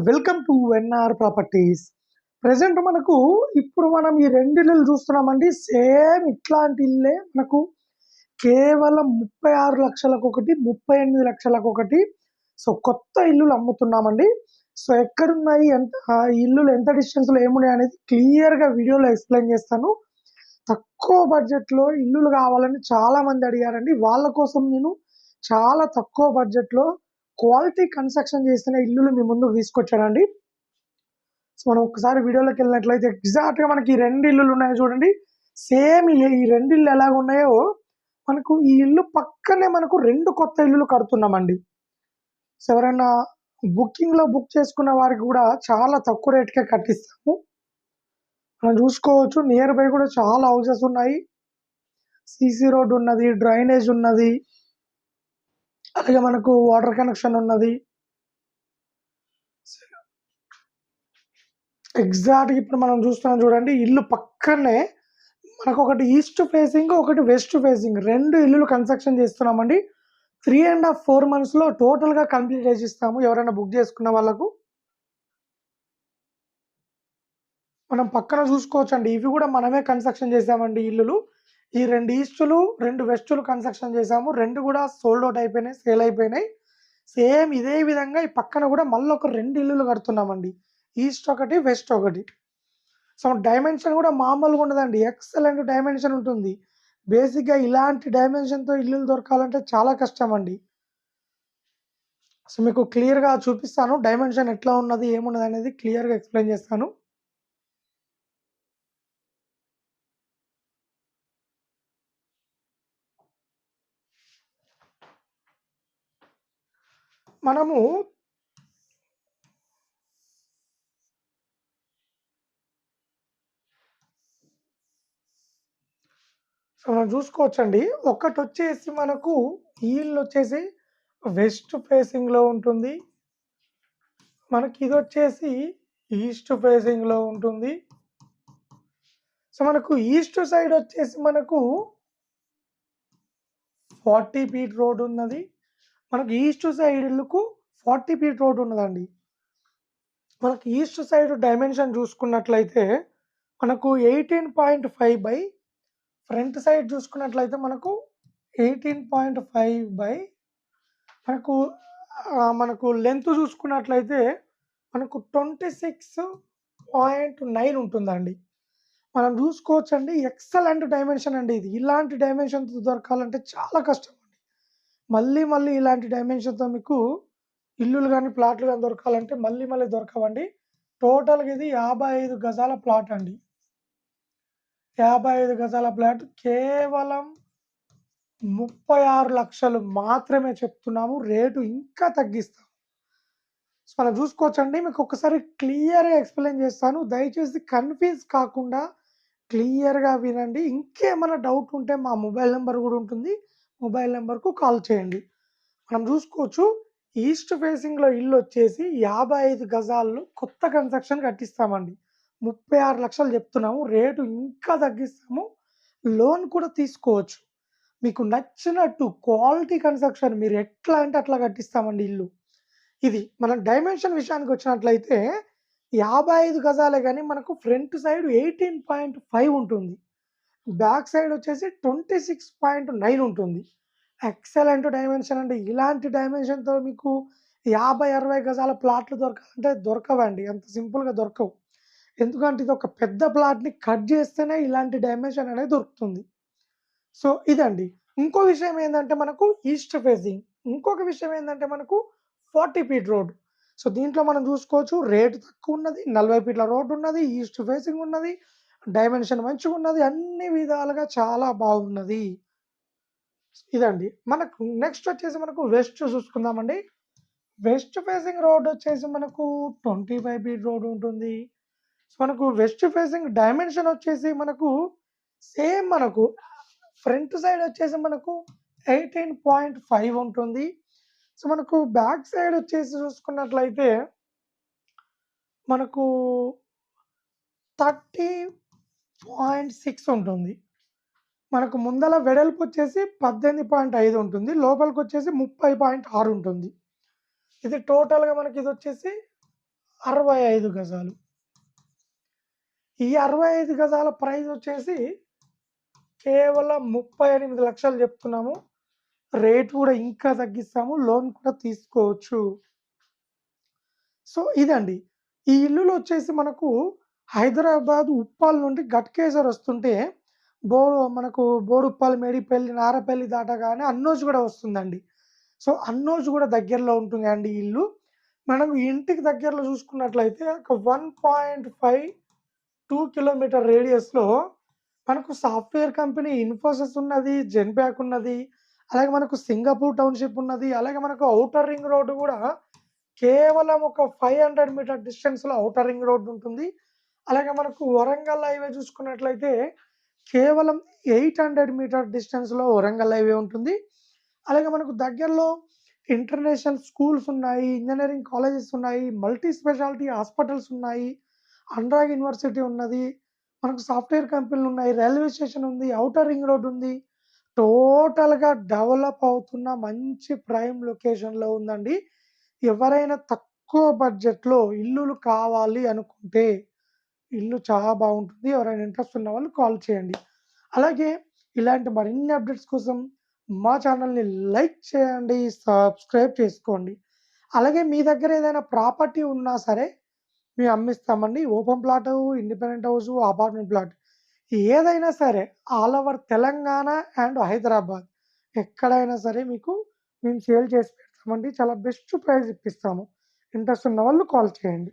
Welcome to NR properties. Present మనకు ఇప్పుడు మనం ఈ రెండు ఇల్లులు చూస్తున్నామండి. సేమ్ ఇట్లాంటి ఇల్లే మనకు కేవలం ముప్పై ఆరు లక్షలకు ఒకటి ముప్పై ఎనిమిది లక్షలకు ఒకటి సో కొత్త ఇల్లులు అమ్ముతున్నామండి. సో ఎక్కడున్నాయి ఎంత ఆ ఇల్లులు ఎంత డిస్టెన్స్లో ఏమున్నాయి అనేది క్లియర్గా వీడియోలో ఎక్స్ప్లెయిన్ చేస్తాను. తక్కువ బడ్జెట్లో ఇల్లులు కావాలని చాలా మంది అడిగారండి. వాళ్ళ కోసం నేను చాలా తక్కువ బడ్జెట్లో క్వాలిటీ కన్స్ట్రక్షన్ చేసిన ఇల్లులు మీ ముందుకు తీసుకొచ్చాడండి సో మనం ఒకసారి వీడియోలోకి వెళ్ళినట్లయితే ఎగ్జాక్ట్గా మనకి రెండు ఇల్లులు ఉన్నాయి చూడండి. సేమ్ ఈ రెండు ఇల్లు ఎలాగ ఉన్నాయో మనకు ఈ ఇల్లు పక్కనే మనకు రెండు కొత్త ఇల్లులు కడుతున్నామండి. సో ఎవరైనా బుకింగ్లో బుక్ చేసుకున్న వారికి కూడా చాలా తక్కువ రేట్కే కట్టిస్తాము. మనం చూసుకోవచ్చు నియర్ బై కూడా చాలా హౌసెస్ ఉన్నాయి. సీసీ రోడ్ ఉన్నది డ్రైనేజ్ ఉన్నది. అలాగే మనకు వాటర్ కనెక్షన్ ఉన్నది. ఎగ్జాక్ట్ ఇప్పుడు మనం చూస్తున్నాం చూడండి ఇల్లు పక్కనే మనకు ఒకటి ఈస్ట్ ఫేసింగ్ ఒకటి వెస్ట్ ఫేసింగ్ రెండు ఇల్లులు కన్స్ట్రక్షన్ చేస్తున్నామండి. త్రీ అండ్ హాఫ్ ఫోర్ మంత్స్లో టోటల్గా కంప్లీట్ చేసి ఇస్తాము ఎవరైనా బుక్ చేసుకున్న వాళ్ళకు. మనం పక్కన చూసుకోవచ్చండి. ఇవి కూడా మనమే కన్స్ట్రక్షన్ చేసామండి ఇల్లులు. ఈ రెండు ఈస్టులు రెండు వెస్టులు కన్స్ట్రక్షన్ చేసాము రెండు కూడా సోల్డ్ అవుట్ అయిపోయినాయి సేల్ అయిపోయినాయి. సేమ్ ఇదే విధంగా ఈ పక్కన కూడా మళ్ళీ ఒక రెండు ఇల్లులు కడుతున్నామండి. ఈస్ట్ ఒకటి వెస్ట్ ఒకటి. సో డైమెన్షన్ కూడా మామూలుగా ఉండదండి. ఎక్సలెంట్ డైమెన్షన్ ఉంటుంది. బేసిక్గా ఇలాంటి డైమెన్షన్తో ఇల్లులు దొరకాలంటే చాలా కష్టం అండి సో మీకు క్లియర్గా చూపిస్తాను. డైమెన్షన్ ఎట్లా ఉన్నది ఏమున్నది అనేది క్లియర్గా ఎక్స్ప్లెయిన్ చేస్తాను. మనము సో మనం చూసుకోవచ్చండి. ఒకటి వచ్చేసి మనకు ఈ వచ్చేసి వెస్ట్ ఫేసింగ్లో ఉంటుంది. మనకి ఇది వచ్చేసి ఈస్ట్ ఫేసింగ్లో ఉంటుంది. సో మనకు ఈస్ట్ సైడ్ వచ్చేసి మనకు ఫార్టీ ఫీట్ రోడ్ ఉన్నది. మనకు ఈస్ట్ సైడ్ ఇల్లుకు ఫార్టీ ఫీట్ రోడ్ ఉన్నదండి. మనకు ఈస్ట్ సైడ్ డైమెన్షన్ చూసుకున్నట్లయితే మనకు eighteen point five by front side చూసుకున్నట్లయితే మనకు ఎయిటీన్ పాయింట్ ఫైవ్ బై మనకు మనకు లెంత్ చూసుకున్నట్లయితే మనకు ట్వంటీ సిక్స్ పాయింట్ నైన్ ఉంటుందండి. మనం చూసుకోవచ్చండి. ఎక్సలెంట్ డైమెన్షన్ అండి ఇది. ఇలాంటి డైమెన్షన్ దొరకాలంటే చాలా కష్టం. మళ్ళీ మళ్ళీ ఇలాంటి డైమెన్షన్తో మీకు ఇల్లులు కానీ ప్లాట్లు కానీ దొరకాలంటే మళ్ళీ మళ్ళీ దొరకవండి. టోటల్గా ఇది యాభై ఐదు గజాల ప్లాట్ అండి. యాభై ఐదు గజాల ప్లాట్ కేవలం ముప్పై ఆరు లక్షలు మాత్రమే చెప్తున్నాము. రేటు ఇంకా తగ్గిస్తాం. సో మనం చూసుకోవచ్చండి. మీకు ఒకసారి క్లియర్గా ఎక్స్ప్లెయిన్ చేస్తాను. దయచేసి కన్ఫ్యూజ్ కాకుండా క్లియర్గా వినండి. ఇంకేమైనా డౌట్ ఉంటే మా మొబైల్ నెంబర్ కూడా ఉంటుంది. మొబైల్ నెంబర్కు కాల్ చేయండి. మనం చూసుకోవచ్చు ఈస్ట్ ఫేసింగ్లో ఇల్లు వచ్చేసి యాభై ఐదు గజాల్లో కొత్త కన్స్ట్రక్షన్ కట్టిస్తామండి. ముప్పై ఆరు లక్షలు చెప్తున్నాము రేటు ఇంకా తగ్గిస్తాము లోన్ కూడా తీసుకోవచ్చు. మీకు నచ్చినట్టు క్వాలిటీ కన్స్ట్రక్షన్ మీరు ఎట్లా అంటే అట్లా కట్టిస్తామండి ఇల్లు. ఇది మనం డైమెన్షన్ విషయానికి వచ్చినట్లయితే యాభై ఐదు గజాలే కానీ మనకు front side eighteen point five ఉంటుంది. బ్యాక్ సైడ్ వచ్చేసి ట్వంటీ సిక్స్ పాయింట్ నైన్ ఉంటుంది. ఎక్సలెంట్ డైమెన్షన్ అంటే ఇలాంటి డైమెన్షన్తో మీకు యాభై అరవై గజాల ప్లాట్లు దొరకాలంటే దొరకవండి. అంత సింపుల్గా దొరకవు. ఎందుకంటే ఇది ఒక పెద్ద ప్లాట్ని కట్ చేస్తేనే ఇలాంటి డైమెన్షన్ అనేది దొరుకుతుంది. సో ఇదండి. ఇంకో విషయం ఏంటంటే మనకు ఈస్ట్ ఫేసింగ్ ఇంకొక విషయం ఏంటంటే మనకు ఫార్టీ ఫీట్ రోడ్ సో దీంట్లో మనం చూసుకోవచ్చు రేటు తక్కువ ఉన్నది నలభై ఫీట్ల రోడ్డు ఉన్నది ఈస్ట్ ఫేసింగ్ ఉన్నది డైమెన్షన్ మంచిగా ఉన్నది అన్ని విధాలుగా చాలా బాగున్నది. ఇదండి. మనకు నెక్స్ట్ వచ్చేసి మనకు వెస్ట్ చూసుకుందామండి. వెస్ట్ ఫేసింగ్ రోడ్ వచ్చేసి మనకు ట్వంటీ ఫైవ్ ఫీట్ రోడ్ ఉంటుంది. సో మనకు వెస్ట్ ఫేసింగ్ డైమెన్షన్ వచ్చేసి మనకు సేమ్ మనకు ఫ్రంట్ సైడ్ వచ్చేసి మనకు ఎయిటీన్ పాయింట్ ఫైవ్ ఉంటుంది. సో మనకు బ్యాక్ సైడ్ వచ్చేసి చూసుకున్నట్లయితే మనకు థర్టీ పాయింట్ సిక్స్ ఉంటుంది మనకు ముందల వెడల్పు వచ్చేసి పద్దెనిమిది పాయింట్ ఐదు ఉంటుంది లోపలికి వచ్చేసి ముప్పై పాయింట్ ఆరు ఉంటుంది ఇది టోటల్గా మనకి ఇది వచ్చేసి 65 గజాలు. ఈ 65 గజాల ప్రైస్ వచ్చేసి కేవలం 38,00,000 చెప్తున్నాము. రేట్ కూడా ఇంకా తగ్గిస్తాము. లోన్ కూడా తీసుకోవచ్చు. సో, ఇదండి. ఈ ఇల్లులు వచ్చేసి మనకు హైదరాబాద్ ఉప్పాల నుండి ఘట్కేసర్ వస్తుంటే బో మనకు బోడుప్పల్, మేడిపల్లి, నారపల్లి దాటగానే అన్నోజ్ కూడా వస్తుందండి. సో, అన్నోజ్ కూడా దగ్గరలో ఉంటుంది అండి ఇల్లు. మనం ఇంటికి దగ్గరలో చూసుకున్నట్లయితే ఒక 1.5, 2 కిలోమీటర్ రేడియస్‌లో మనకు సాఫ్ట్‌వేర్ కంపెనీ ఇన్ఫోసిస్ ఉన్నది. జెన్‌పాక్ ఉన్నది. అలాగే మనకు సింగపూర్ టౌన్‌షిప్ ఉన్నది. అలాగే మనకు ఔటర్ రింగ్ రోడ్డు కూడా కేవలం ఒక 500 మీటర్ డిస్టెన్స్‌లో ఔటర్ రింగ్ రోడ్ ఉంటుంది. అలాగే మనకు వరంగల్ హైవే చూసుకున్నట్లయితే కేవలం 800 మీటర్ డిస్టెన్స్‌లో వరంగల్ హైవే ఉంటుంది. అలాగే మనకు దగ్గరలో ఇంటర్నేషనల్ స్కూల్స్ ఉన్నాయి. ఇంజనీరింగ్ కాలేజెస్ ఉన్నాయి. మల్టీ స్పెషాలిటీ హాస్పిటల్స్ ఉన్నాయి. అనురాగ్ యూనివర్సిటీ ఉన్నది. మనకు సాఫ్ట్‌వేర్ కంపెనీలు ఉన్నాయి. రైల్వే స్టేషన్ ఉంది. అవుటర్ రింగ్ రోడ్ ఉంది. టోటల్‌గా డెవలప్ అవుతున్న మంచి ప్రైమ్ లొకేషన్‌లో ఉందండి. ఎవరైనా తక్కువ బడ్జెట్‌లో ఇల్లులు కావాలి అనుకుంటే ఇల్లు చాలా బాగుంటుంది. ఎవరైనా ఇంట్రెస్ట్ ఉన్న వాళ్ళు కాల్ చేయండి. అలాగే ఇలాంటి మరిన్ని అప్డేట్స్ కోసం మా ఛానల్‌ని లైక్ చేయండి. సబ్స్క్రైబ్ చేసుకోండి. అలాగే మీ దగ్గర ఏదైనా ప్రాపర్టీ ఉన్నా సరే మేము అమ్మిస్తామండి. Open plot independent house apartment plot ఏదైనా సరే all over Telangana and Hyderabad ఎక్కడైనా సరే మీకు మేము సేల్ చేసి పెడతామండి. చాలా బెస్ట్ ప్రైస్ ఇప్పిస్తాము. ఇంట్రెస్ట్ ఉన్న వాళ్ళు కాల్ చేయండి.